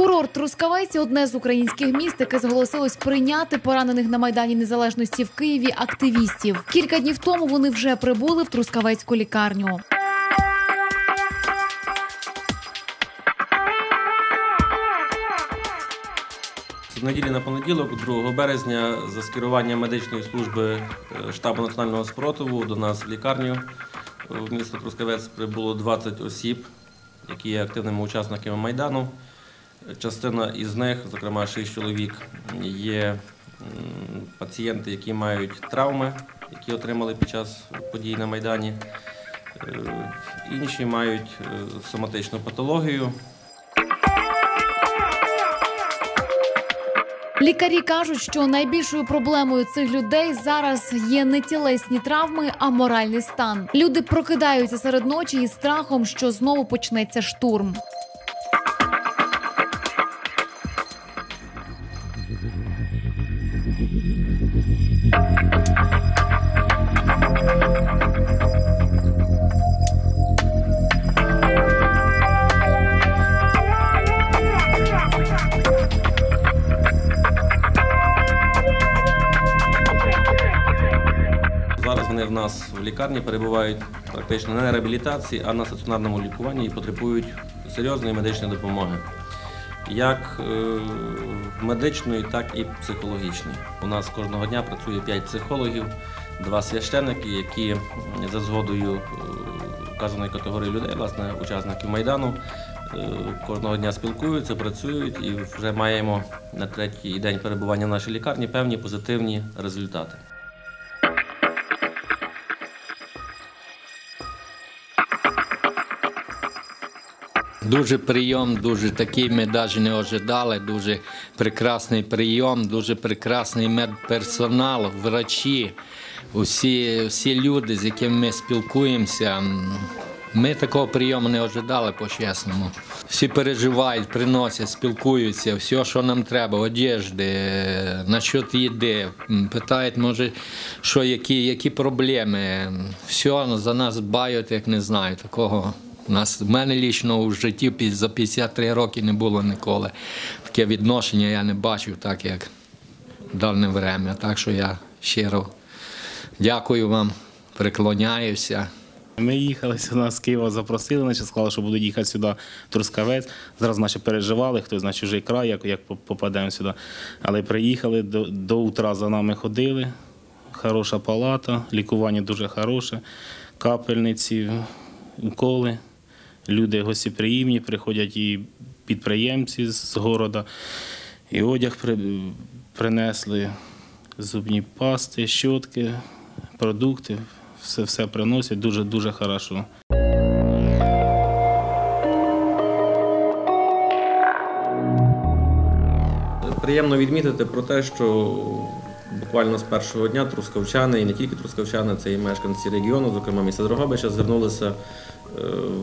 Курорт Трускавець одне з українських міст, яке зголосилось прийняти поранених на майдані незалежності в Києві активістів. Кілька днів тому вони вже прибули в Трускавецьку лікарню. З неділі на понеділок, 2 березня, за скеруванням медичної служби е, штабу національного спротиву до нас в лікарню в місто Трускавець прибуло 20 осіб, які є активними учасниками майдану. Частина із них, зокрема 6 чоловік, є пацієнти, які мають травми, які отримали під час подій на майдані. Е, Інші мають е, соматичну патологію. Лікарі кажуть, що найбільшою проблемою цих людей зараз є не тілесні травми, а моральний стан. Люди прокидаються серед ночі із страхом, що знову почнеться штурм. Нас в лікарні перебувають практично не на реабілітації, а на стаціонарному лікуванні і потребують серйозної медичної допомоги. Як е, медичної, так і психологічної. У нас кожного дня працює 5 психологів, два священники, які за згодою е, вказаної категорії людей, власне, учасників Майдану, е, кожного дня спілкуються, працюють і вже маємо на третій день перебування в нашій лікарні певні позитивні результати. Дуже прийом, дуже такий ми навіть не ожидали. Дуже прекрасний прийом, дуже прекрасний медперсонал, врачі, усі, всі люди, з якими ми спілкуємося. Ми такого прийому не ожидали по-чесному. Всі переживають, приносять, спілкуються, все, що нам треба, одежди, насчет їди, питають, може, що, які, які проблеми. Все за нас дбають, як не знаю. Такого у нас в мене лічно в житті за 53 роки не було ніколи. Таке відношення я не бачив так, як в дане время. Так що я щиро дякую вам, приклоняюся. Ми їхали сюди з Києва, запросили, значить, сказали, що будуть їхати сюди Трускавець. Зараз значить, переживали, хтось на чужий край, як, як попадемо сюди. Але приїхали, до, до утра за нами ходили. Хороша палата, лікування дуже хороше, капельниці, уколи. Люди гостеприємні, приходять і підприємці з города, і одяг принесли, зубні пасти, щотки, продукти. Все, все приносять дуже-дуже хорошо. Приємно відмітити про те, що буквально з першого дня трускавчани, і не тільки трускавчани, це і мешканці регіону, зокрема міста Дрогобича, звернулися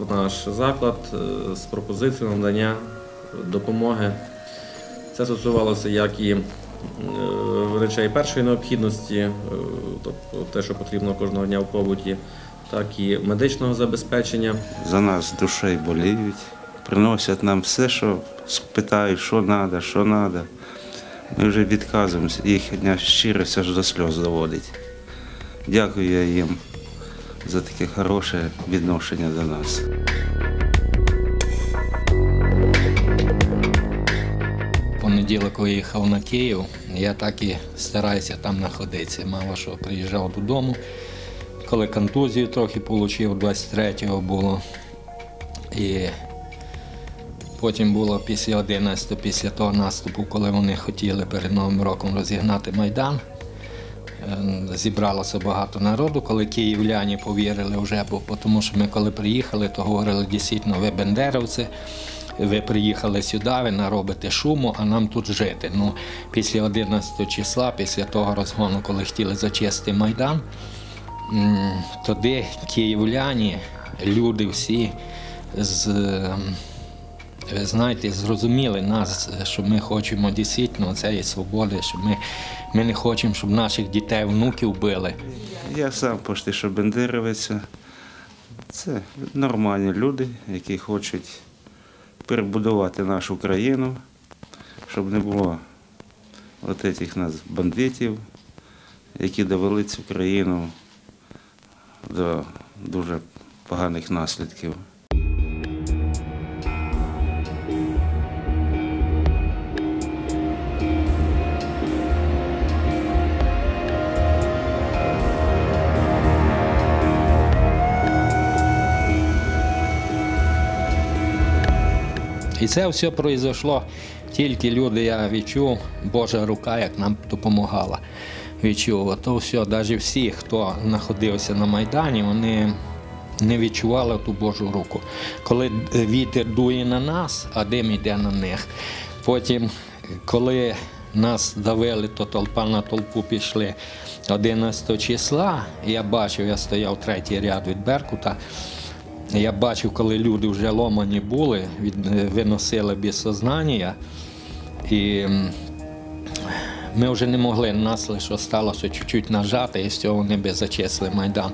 в наш заклад е, з пропозицією надання допомоги. Це стосувалося як і е, речей першої необхідності, е, тобто те, що потрібно кожного дня в побуті, так і медичного забезпечення. за нас душею боліють, приносять нам все, що питають, що треба, що треба. Ми вже відказуємося, їхня щирість аж до сльоз доводить. Дякую я їм за таке хороше відношення до нас. Понеділок виїхав на Київ. Я так і стараюся там знаходитися. Мало що приїжджав додому. Коли контузію трохи отримав, 23-го було. І потім було після 11 після того наступу, коли вони хотіли перед Новим роком розігнати Майдан. Е, Зібралося багато народу, коли київляні повірили вже, бо тому що ми коли приїхали, то говорили дійсно, ви бендеровці, ви приїхали сюди, ви наробите шуму, а нам тут жити. Ну, після 11 числа, після того розгону, коли хотіли зачистити Майдан, тоді київляні, люди всі з. Ви знаєте, зрозуміли нас, що ми хочемо дійсно цієї свободи, що ми, ми не хочемо, щоб наших дітей, внуків били. Я сам почти що бендеровець. Це нормальні люди, які хочуть перебудувати нашу країну, щоб не було от цих нас бандитів, які довели цю країну до дуже поганих наслідків. І це все пройшло тільки люди, я відчув, Божа рука, як нам допомагала. Відчув. То все, навіть всі, хто знаходився на Майдані, вони не відчували ту Божу руку. Коли вітер дує на нас, а дим йде на них. Потім, коли нас давили, то толпа на толпу пішли 11 числа. Я бачив, я стояв третій ряд від Беркута. Я бачив, коли люди вже ломані були, від, виносили без сознання. І ми вже не могли, нас лише сталося чуть-чуть нажати, і з цього вони би зачислили Майдан.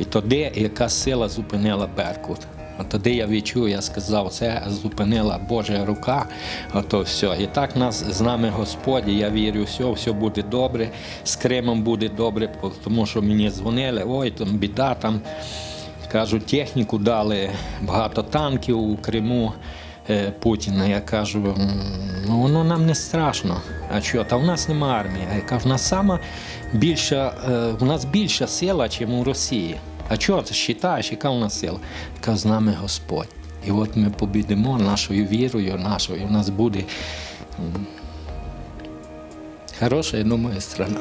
І тоді яка сила зупинила Беркут. От тоді я відчув, я сказав, це зупинила Божа рука, ото все. І так нас з нами Господь, я вірю, все, все буде добре, з Кримом буде добре, тому що мені дзвонили, ой, там біда там. Кажуть, техніку дали багато танків у Криму е, Путіна. Я кажу, ну воно нам не страшно. А що? Та в нас нема армії. Я кажу, в нас сама більша, е, у нас більша сила, ніж у Росії. А чого ти вважаєш, яка у нас сила? Я кажу, з нами Господь. І от ми побідемо нашою вірою, нашою. У нас буде хороша, я думаю, страна.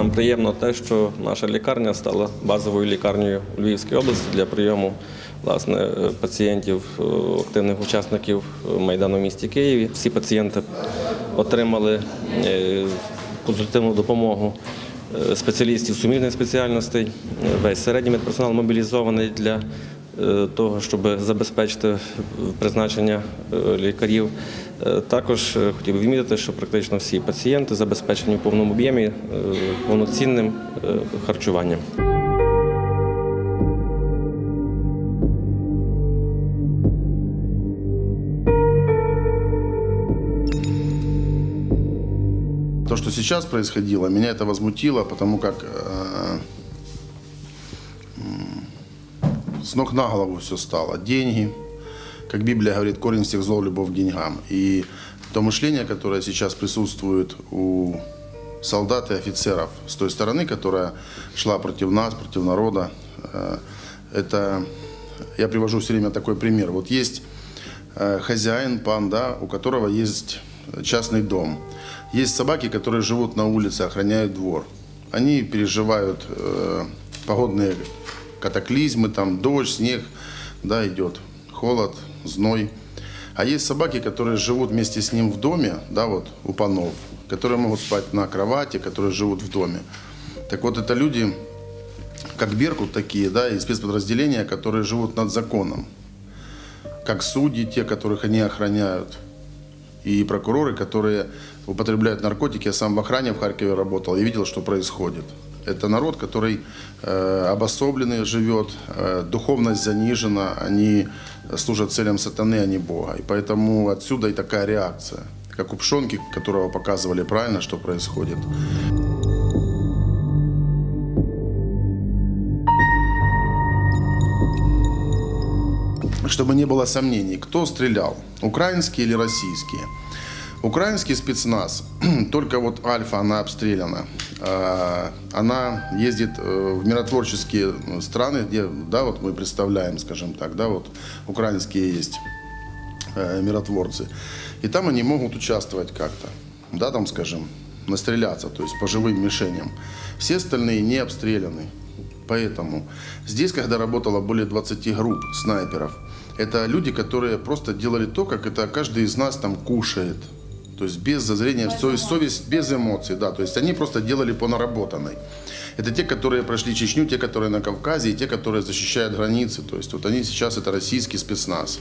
Нам приємно те, що наша лікарня стала базовою лікарнею у Львівській області для прийому власне е, пацієнтів, е, активних учасників е, майдану в місті Києві. Всі пацієнти отримали консультативну допомогу спеціалістів сумірних спеціальностей. Весь середній медперсонал мобілізований для того, щоб забезпечити е, призначення е, лікарів. Е, Також е, хотів би відмітити, що практично всі пацієнти забезпечені в повному об'ємі е, повноцінним е, харчуванням. То, что сейчас происходило, меня это возмутило, потому как э, с ног на голову все стало. Деньги, как Библия говорит, корень всех зол – любовь к деньгам. И то мышление, которое сейчас присутствует у солдат и офицеров с той стороны, которая шла против нас, против народа, э, это я привожу все время такой пример. Вот есть э, хозяин, пан, да, у которого есть частный дом. Есть собаки, которые живут на улице, охраняют двор. Они переживают э, погодные катаклизмы, там дождь, снег, да, идет, холод, зной. А есть собаки, которые живут вместе с ним в доме, да, вот у панов, которые могут спать на кровати, которые живут в доме. Так вот, это люди, как Беркут такие, да, и спецподразделения, которые живут над законом. Как судьи, те, которых они охраняют, и прокуроры, которые употребляют наркотики. Я сам в охране в Харькове работал и видел, что происходит. Это народ, который э, обособленный живет, э, духовность занижена, они служат целям сатаны, а не Бога. И поэтому отсюда и такая реакция. Как у Пшонки, которого показывали правильно, что происходит. Чтобы не было сомнений, кто стрелял, украинские или российские. Украинский спецназ, только вот Альфа, она обстреляна. А, Она ездит э, в миротворческие страны, где, да, вот мы представляем, скажем так, да, вот украинские есть э, миротворцы. И там они могут участвовать как-то, да, там, скажем, настреляться, то есть по живым мишеням. Все остальные не обстреляны. Поэтому здесь, когда работало более 20 групп снайперов, это люди, которые просто делали то, как это каждый из нас там кушает. То есть без зазрения, совесть, совесть без эмоций, да, то есть они просто делали по наработанной. Это те, которые прошли Чечню, те, которые на Кавказе, и те, которые защищают границы, то есть вот они сейчас это российский спецназ.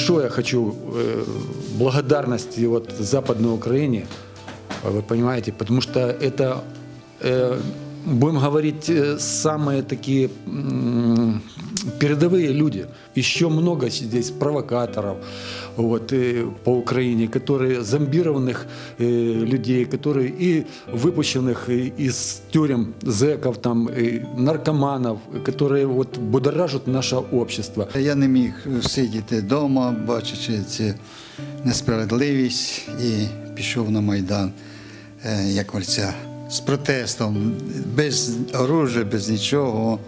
Большое хочу э, благодарности вот Западной Украине, вы понимаете, потому что это, э, будем говорить, э, самые такие м, передовые люди. Еще много здесь провокаторов вот, э, по Украине, которые зомбированных э, людей, которые и выпущенных э, из тюрем зеков, там, э, наркоманов, которые вот, будоражат наше общество. Я не міг сидіти вдома, бачачи цю несправедливість, і пішов на Майдан, е, як говориться, з протестом, без оружия, без нічого.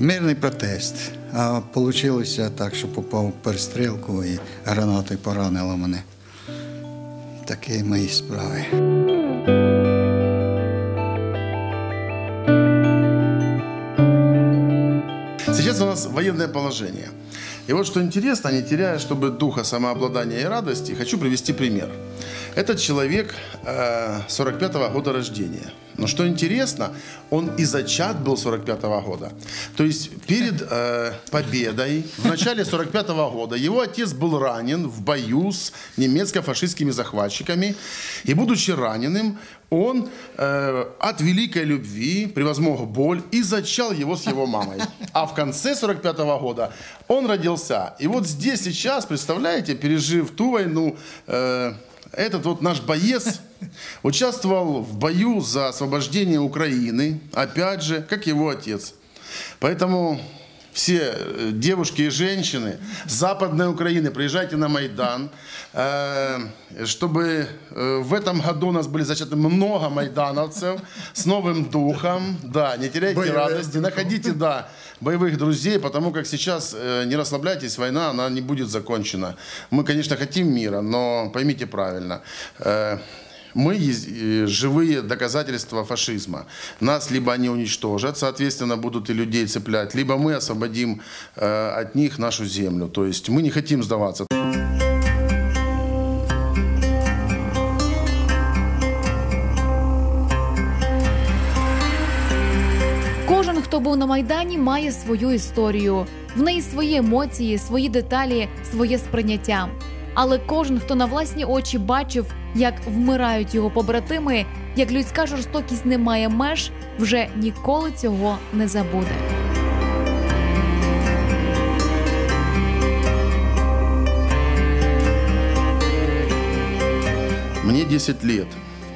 Мирний протест. А вийшло так, що попав в перестрілку і гранатою поранило мене. Такі мої справи. Сейчас у нас военное положение. И вот что интересно, не теряя, чтобы духа самообладания и радости, хочу привести пример. Этот человек э, 45-го года рождения. но что интересно, он и зачат был 45-го года. То есть перед э, победой в начале 45-го года его отец был ранен в бою с немецко-фашистскими захватчиками. И будучи раненым, он э, от великой любви превозмог боль и зачал его с его мамой. А в конце 45 -го года он родился. И вот здесь сейчас, представляете, пережив ту войну, э, этот вот наш боец участвовал в бою за освобождение Украины, опять же, как его отец. Поэтому все э, девушки и женщины Западной Украины, приезжайте на Майдан, э, чтобы э, в этом году у нас были зачаты много майдановцев с новым духом. Да, не теряйте радости, находите, да, боевых друзей, потому как сейчас, э, не расслабляйтесь, война, она не будет закончена. Мы, конечно, хотим мира, но поймите правильно, э, мы э, живые доказательства фашизма. Нас либо они уничтожат, соответственно, будут и людей цеплять, либо мы освободим э, от них нашу землю. То есть мы не хотим сдаваться. Хто був на майдані, має свою історію. В неї свої емоції, свої деталі, своє сприйняття. Але кожен, хто на власні очі бачив, як вмирають його побратими, як людська жорстокість не має меж, вже ніколи цього не забуде. Мне 10 лет,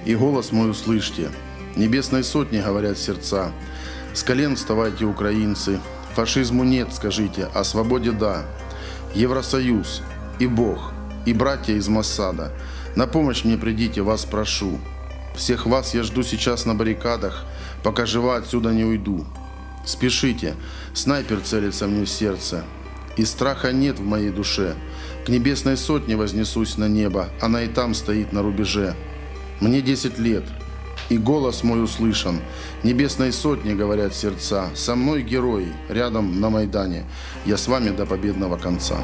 и голос мой услышьте. Небесной сотни говорят сердца. С колен вставайте, украинцы. Фашизму нет, скажите, а свободе да. Евросоюз и Бог, и братья из Моссада. На помощь мне придите, вас прошу. Всех вас я жду сейчас на баррикадах, пока жива отсюда не уйду. Спешите, снайпер целится мне в сердце. И страха нет в моей душе. К небесной сотне вознесусь на небо, она и там стоит на рубеже. Мне 10 лет, и голос мой услышан. Небесной сотни, говорят сердца, со мной герой, рядом на Майдане. Я с вами до победного конца.